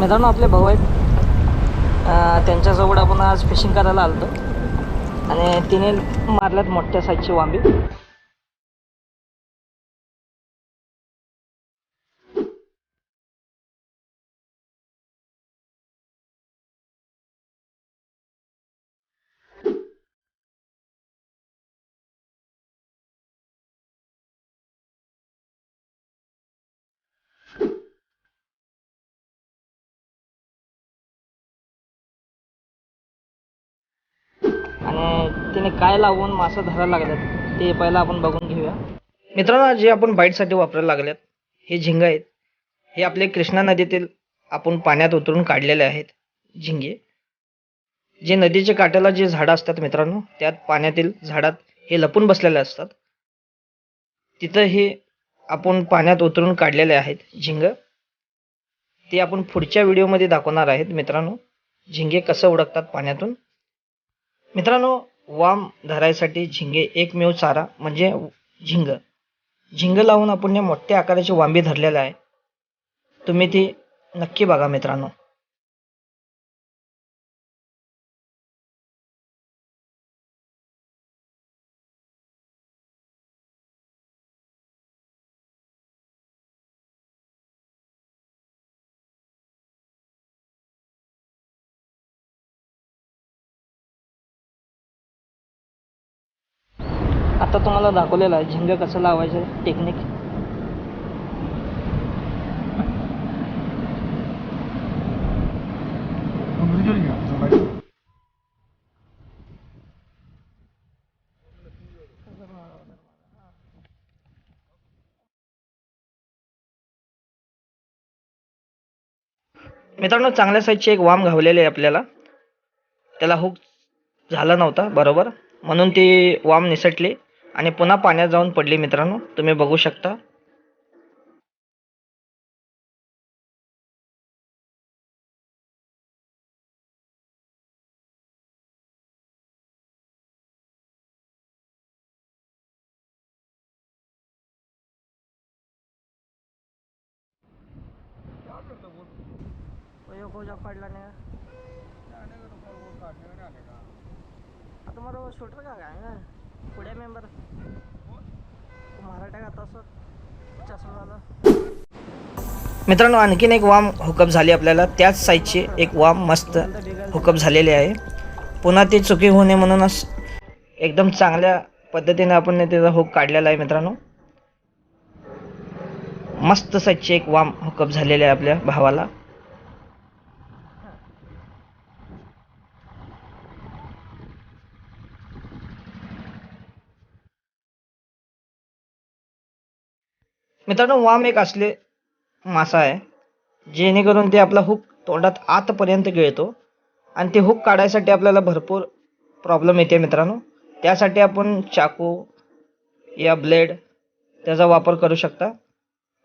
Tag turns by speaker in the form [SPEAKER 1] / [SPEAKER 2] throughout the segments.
[SPEAKER 1] मित्रांनो आपले भाऊ आहेत. त्यांच्यासोबत आपण आज फिशिंग करायला आलो आणि तिने मारल्यात मोठ्या साईजची वांबी. तिने काय लावून मासा धरायला लागल्यात ते पहिला आपण बघून घेऊया. मित्रांनो जे आपण बाईटसाठी वापरायला लागल्यात. हे झिंग आहेत. हे आपले कृष्णा नदीतील आपण पाण्यात उतरून काढलेले आहेत झिंगे. जे नदीच्या काट्याला जे झाडं असतात मित्रांनो त्यात पाण्यातील झाडात हे लपून बसलेले असतात. तिथं हे आपण पाण्यात उतरून काढलेले आहेत झिंग. ते आपण पुढच्या व्हिडिओमध्ये दाखवणार आहेत मित्रांनो झिंगे कसं ओळखतात पाण्यातून. मित्रांनो वाम धरायसाठी झिंगे एकमेव चारा म्हणजे झिंग. झिंग लावून आपण या मोठ्या आकाराची वांबी धरलेला आहे. तुम्ही ती नक्की बघा मित्रांनो. आता तुम्हाला दाखवलेलं आहे झिंग कसं लावायचं टेक्निक मित्रांनो चांगल्या साईजची एक वाम घावलेली आहे आपल्याला. त्याला हुक झाला नव्हता बरोबर. म्हणून ती वाम निसटली. आणि पुन्हा पाण्यात जाऊन पडली मित्रांनो तुम्ही बघू शकता. पडला नाही आता मला शूटर का काय ना पुढे मेंबर. मराठा का तसं चष्मा मित्रांनो आणखीन एक वाम हुकअप झाली आपल्याला. त्याच साईजची एक वाम मस्त हुकअप झालेली आहे. पुन्हा ती चुकी होऊ नये म्हणूनच एकदम चांगल्या पद्धतीने आपण त्याचा हुक काढलेला आहे मित्रांनो. मस्त साईजची एक वाम हुकअप झालेली आहे आपल्या भावाला. मित्रांनो वाम एक असले मासा आहे जेणेकरून ते आपला हुक तोंडात आतपर्यंत गिळतो आणि ते हुक काढायसाठी आपल्याला भरपूर प्रॉब्लेम येते मित्रांनो. त्यासाठी आपण चाकू या ब्लेड त्याचा वापर करू शकता.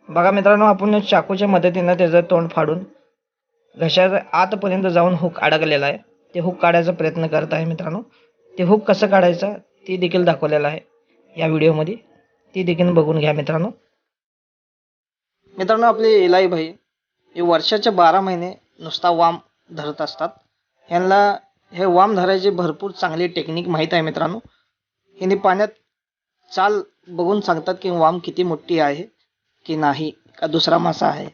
[SPEAKER 1] बघा मित्रांनो आपण चाकूच्या मदतीनं त्याचं तोंड फाडून घशाच्या आतपर्यंत जाऊन हुक अडकलेला आहे. ते हुक काढायचा प्रयत्न करत आहे मित्रांनो. ते हुक कसं काढायचं ते देखील दाखवलेलं आहे या व्हिडिओमध्ये ती देखील बघून घ्या मित्रांनो. मित्रांनो आपले इलाई भाई हे वर्षाचे बारा महिने नुसता वाम धरत असतात. ह्यांना हे वाम धरायची भरपूर चांगली टेक्निक माहीत आहे मित्रांनो. ह्यांनी पाण्यात चाल बघून सांगतात की वाम किती मोठी आहे की नाही का दुसरा मासा आहे.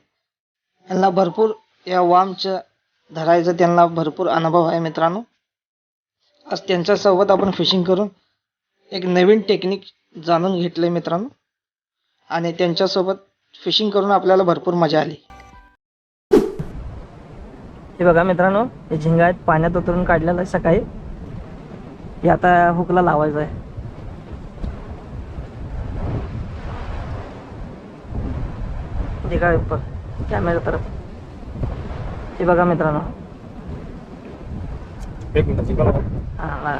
[SPEAKER 1] ह्यांना भरपूर या वामचं धरायचं त्यांना भरपूर अनुभव आहे मित्रांनो. आज त्यांच्यासोबत आपण फिशिंग करून एक नवीन टेक्निक जाणून घेतलं आहे मित्रांनो. आणि त्यांच्यासोबत फिशिंग करून आपल्याला भरपूर मजा आली. हे बघा मित्रांनो हे झिंगा आहेत. पाण्यात उतरून काढलेलं आहे सकाळी. हे आता हुकला लावायचं आहे ते काय उपर कॅमेरा तरफ. हे बघा मित्रांनो.
[SPEAKER 2] एक मिनिट चिकन
[SPEAKER 1] हा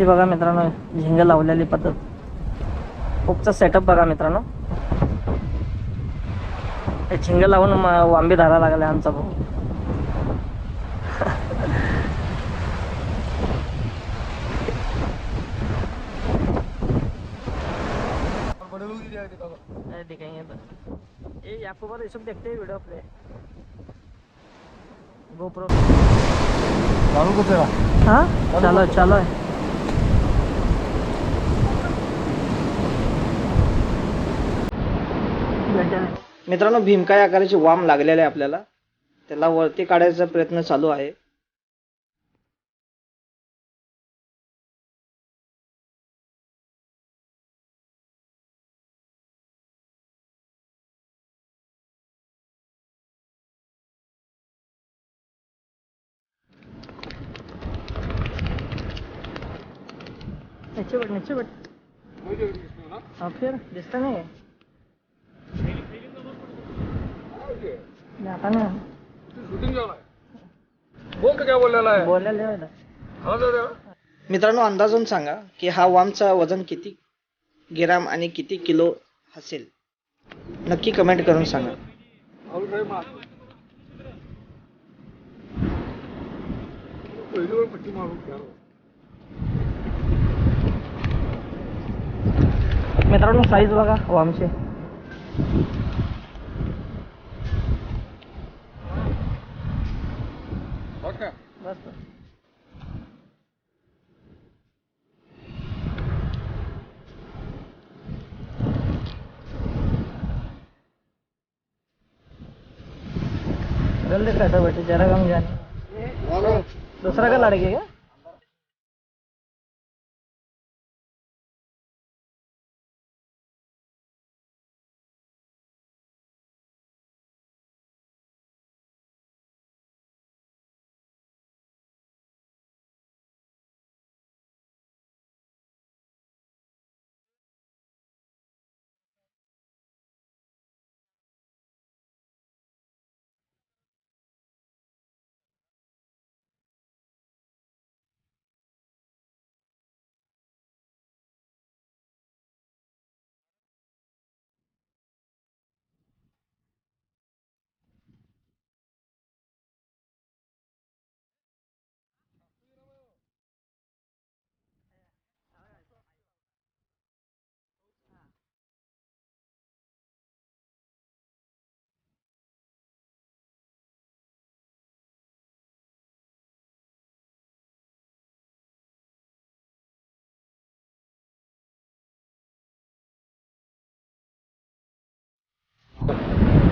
[SPEAKER 1] हे बघा मित्रांनो झिंग लावलेली पद्धत. खूपचा सेटअप बघा मित्रांनो. हे झिंग लावून वांबी धरायला लागला आमचा भाऊ. अरे दिखाएंगे तो ये आपको पता ये सब देखते हैं वीडियो अपने गोप्रो
[SPEAKER 2] चालू को
[SPEAKER 1] हाँ? चलो चलो मित्रांनो भीमकाय आकाराचे वाम लागलेले आहे आपल्याला. त्याला वरती काढायचा प्रयत्न चालू आहे. नीचे बैठ नीचे बैठ हाँ फिर दिसता नहीं है जाता नहीं.
[SPEAKER 2] शूटिंग बोल तर काय बोललेला आहे.
[SPEAKER 1] बोलायला
[SPEAKER 2] हा दादा
[SPEAKER 1] मित्रांनो अंदाजून सांगा की हा वामचा वजन किती ग्रॅम आणि किती किलो असेल? नक्की कमेंट करून सांगा.
[SPEAKER 2] पट्टी मारून घ्या.
[SPEAKER 1] मित्रांनो साईज बघा वामचे. बस जल्दी कैसा बेटे जरा कम जाने। दूसरा का लड़के क्या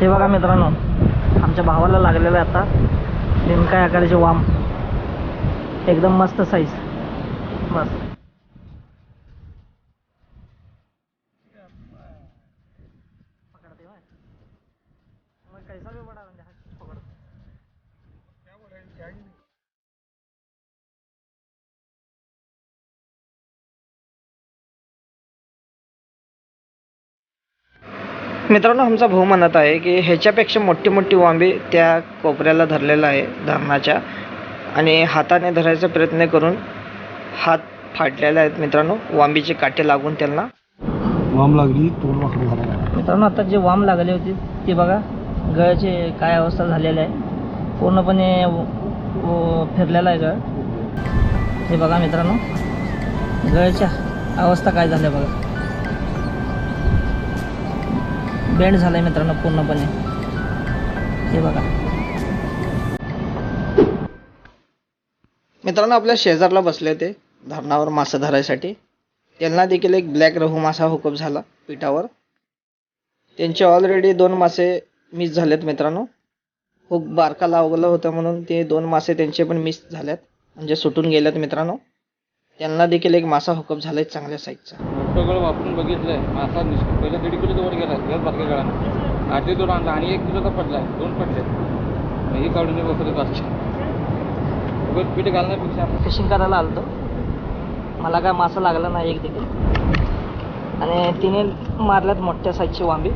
[SPEAKER 1] हे बघा मित्रांनो आमच्या भावाला लागलेलं आहे आता. नेमका आकाराचे वाम. एकदम मस्त साईज बस पकडते होय. मग कैसा भी बडा म्हणजे हा पकड मित्रांनो आमचा भाऊ म्हणत आहे की ह्याच्यापेक्षा मोठी मोठी वांबी त्या कोपऱ्याला धरलेला आहे धरणाच्या आणि हाताने धरायचा प्रयत्न करून हात फाटलेले आहेत मित्रांनो. वांबीचे काटे लागून त्यांना.
[SPEAKER 2] वाम लागली तोंड वाकडं झाला.
[SPEAKER 1] मित्रांनो आता जे वाम लागली होती ती बघा गळ्याची काय अवस्था झालेली आहे. पूर्णपणे फिरलेला आहे गळ. हे बघा मित्रांनो गळ्याच्या अवस्था काय झाल्या बघा. बेंड आहे मित्रांनो पूर्णपणे. हे बघा. मित्रांनो आपल्या शेजारला बसले ते धरणावर मासा धरायसाठी. त्यांना देखील एक ब्लॅक रहू मासा हुकअप झाला पिठावर. त्यांचे ऑलरेडी दोन मासे मिस झालेत मित्रांनो. हुक बारका लावलं होतं म्हणून ते दोन मासे त्यांचे पण मिस झालेत. म्हणजे सुटून गेलेत मित्रांनो. त्यांना देखील एक मासा हुकअप आहे चांगल्या साईजचा
[SPEAKER 3] सगळं वापरून बघितलं आहे मासा निष्ठ पहिला दीड किलोचा वर गेला आहे बारक्या गळानं. आठ दोन आणला आणि एक किलोचा आहे दोन पडले. मग हे काढून बसले पाचशे उगत पीठ घालण्यापेक्षा आपण
[SPEAKER 1] फिशिंग करायला आलतो. मला काय मासा लागला नाही एक देखील आणि तिने मारल्यात मोठ्या साईजची वांबी.